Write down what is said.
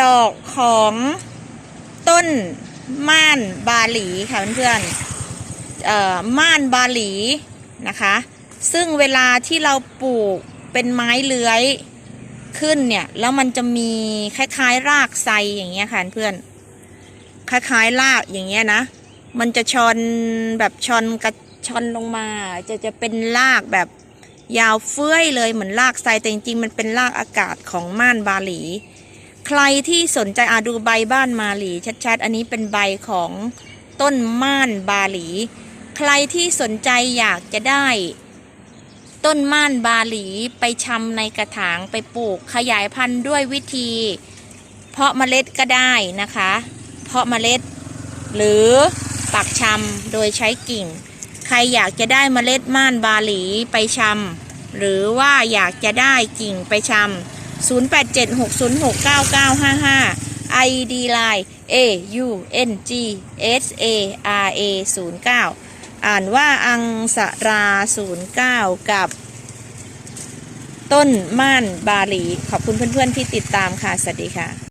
ดอกของต้นม่านบาหลีค่ะเพื่อนๆเอ่อม่านบาหลีนะคะ ซึ่งเวลาที่เราปลูกเป็นไม้เลื้อยขึ้นเนี่ยแล้วมันจะมีคล้ายๆรากไทรอย่างเงี้ยค่ะเพื่อนคล้ายๆรากอย่างเงี้ยนะ มันจะชอนแบบชอนกระชอนลงมา จะจะเป็นรากแบบยาวเฟ้ยเลยเหมือนรากไทรแต่จริงๆมันเป็นรากอากาศของม่านบาหลี ใครที่สนใจอาดูใบบ้านมาหลีชัดๆ อันนี้เป็นใบของต้นม่านบาหลี ใครที่สนใจอยากจะได้ ต้นม่านบาหลีไปชำในกระถางไปปลูกขยายพันธุ์ด้วยวิธี เพาะเมล็ดก็ได้นะคะ เพาะเมล็ด หรือปักชำโดยใช้กิ่ง ใครอยากจะได้เมล็ดม่านบาหลีไปชำหรือว่าอยากจะได้กิ่งไปชำ 0876069955 ID line A U N G S A R A 09อ่านว่าอังสรา 09 กับ ต้นม่านบาหลี ขอบคุณเพื่อนๆที่ติดตามค่ะ สวัสดีค่ะ